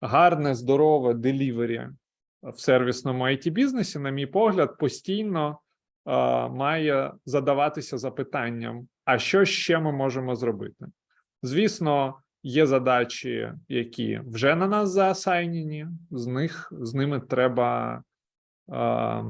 гарне, здорове делівері в сервісному it бізнесі, на мій погляд, постійно е, має задаватися запитанням: а що ще ми можемо зробити? Звісно, є задачі, які вже на нас заасайнені, з них з ними треба е,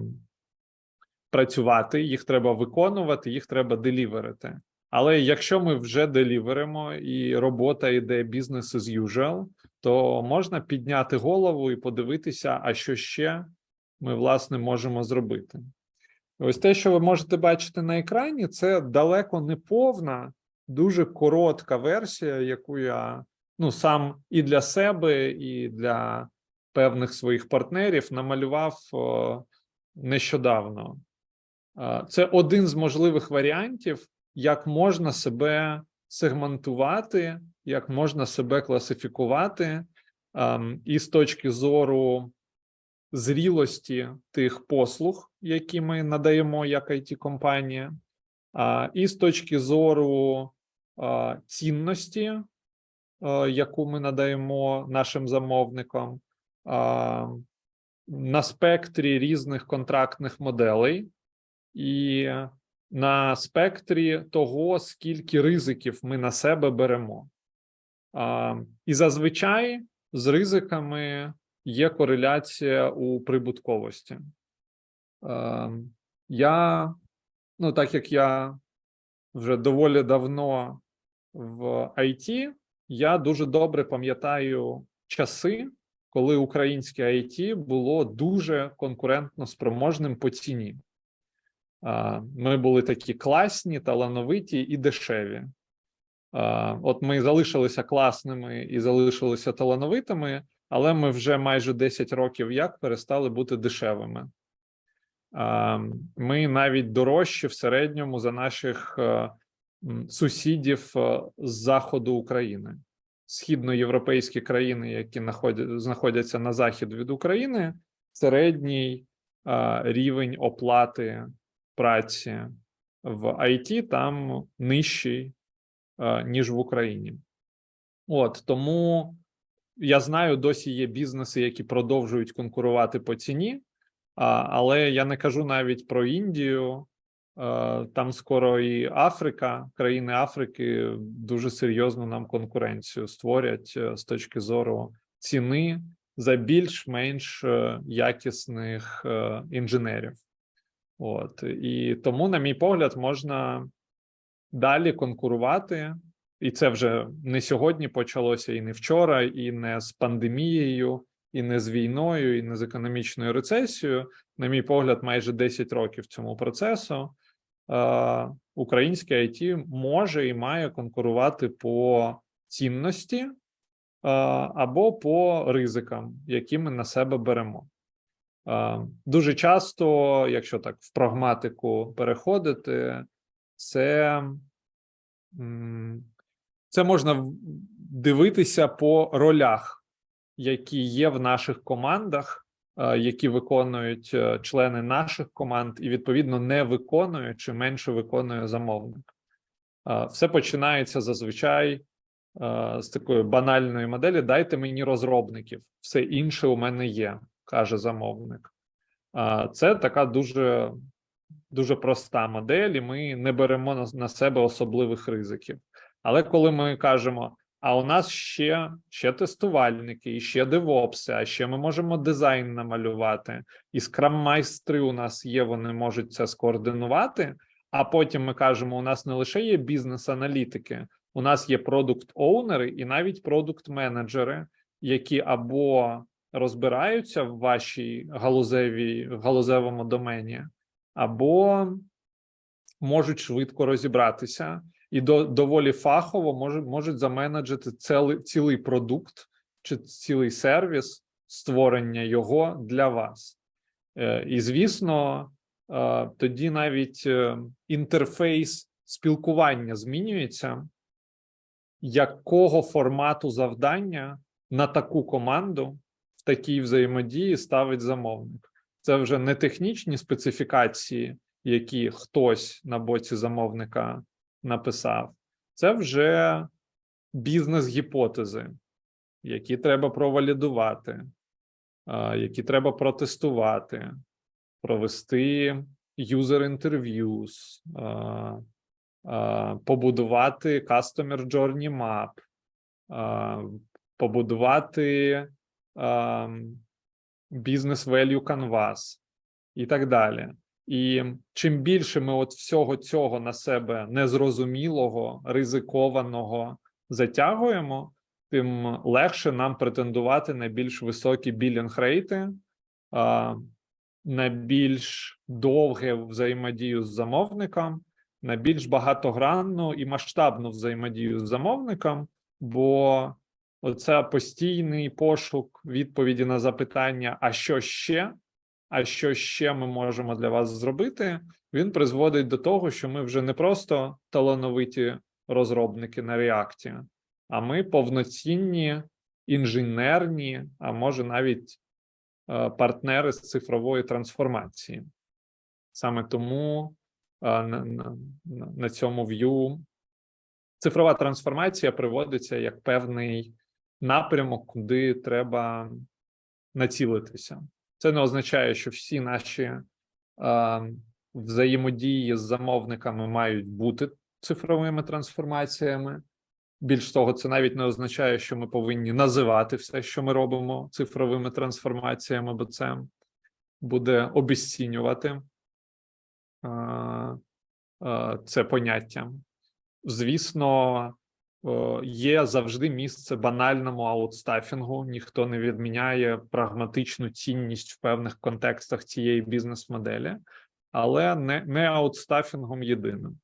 працювати, їх треба виконувати, їх треба деліверити. Але якщо ми вже деліверимо і робота йде бізнес as usual, то можна підняти голову і подивитися, а що ще ми власне можемо зробити. Ось те, що ви можете бачити на екрані, це далеко не повна, дуже коротка версія, яку я ну сам і для себе, і для певних своїх партнерів намалював нещодавно. Це один з можливих варіантів, як можна себе сегментувати, як можна себе класифікувати, ем, і з точки зору зрілості тих послуг, які ми надаємо як it компанія і з точки зору цінності, а, яку ми надаємо нашим замовникам, на спектрі різних контрактних моделей, і на спектрі того, скільки ризиків ми на себе беремо. А, і зазвичай з ризиками є кореляція у прибутковості. Е, я, ну так як я вже доволі давно в IT, я дуже добре пам'ятаю часи, коли українське IT було дуже конкурентно спроможним по ціні. Ми були такі класні, талановиті і дешеві. От ми залишилися класними і залишилися талановитими, але ми вже майже 10 років як перестали бути дешевими. Ми навіть дорожчі в середньому за наших сусідів з заходу України. Східноєвропейські країни, які знаходяться на захід від України, середній рівень оплати праці в IT там нижчий, е, ніж в Україні. От тому я знаю, досі є бізнеси, які продовжують конкурувати по ціні, але я не кажу навіть про Індію. Е, Там скоро і Африка, країни Африки дуже серйозно нам конкуренцію створять е, з точки зору ціни за більш-менш якісних інженерів. От і тому, на мій погляд, можна далі конкурувати і це вже не сьогодні почалося, і не вчора, і не з пандемією, і не з війною, і не з економічною рецесією. На мій погляд, майже 10 років цьому процесу. Українське IT може і має конкурувати по цінності або по ризикам, які ми на себе беремо. Е, Дуже часто, якщо так в прагматику переходити, це це можна дивитися по ролях, які є в наших командах, е, які виконують е, члени наших команд, і відповідно не виконує чи менше виконує замовник. Все починається зазвичай з такої банальної моделі: дайте мені розробників, все інше у мене є, каже замовник. Це така дуже, дуже проста модель, і ми не беремо на себе особливих ризиків. Але коли ми кажемо, а у нас ще, ще тестувальники, і ще девопси, а ще ми можемо дизайн намалювати, і скрам-майстри у нас є, вони можуть це скоординувати. А потім ми кажемо: у нас не лише є бізнес-аналітики, у нас є продукт-оунери і навіть продукт-менеджери, які або розбираються в вашій галузевій галузевому домені, або можуть швидко розібратися і до, доволі фахово може, можуть заменеджити цілий, цілий продукт чи цілий сервіс створення його для вас. Е, І звісно, е, тоді навіть е, інтерфейс спілкування змінюється, якого формату завдання на таку команду такій взаємодії ставить замовник. Це вже не технічні специфікації, які хтось на боці замовника написав, це вже бізнес-гіпотези, які треба провалідувати, які треба протестувати, провести user interviews, е, побудувати Customer Journey Map, побудувати Business Value Canvas і так далі. І чим більше ми от всього цього на себе незрозумілого, ризикованого затягуємо, тим легше нам претендувати на більш високі білінг рейти, на більш довге взаємодію з замовником, на більш багатогранну і масштабну взаємодію з замовником, бо оце постійний пошук відповіді на запитання: а що ще? А що ще ми можемо для вас зробити? Він призводить до того, що ми вже не просто талановиті розробники на реакті, а ми повноцінні інженерні, а може навіть е, партнери з цифрової трансформації. Саме тому е, на, цьому в'ю цифрова трансформація приводиться як певний напрямок, куди треба націлитися. Це не означає, що всі наші е, взаємодії з замовниками мають бути цифровими трансформаціями. Більш того, це навіть не означає, що ми повинні називати все, що ми робимо цифровими трансформаціями, бо це буде обесцінювати е, е, це поняття. Звісно, є завжди місце банальному аутстафінгу. Ніхто не відміняє прагматичну цінність в певних контекстах цієї бізнес-моделі, але не, не аутстафінгом єдиним.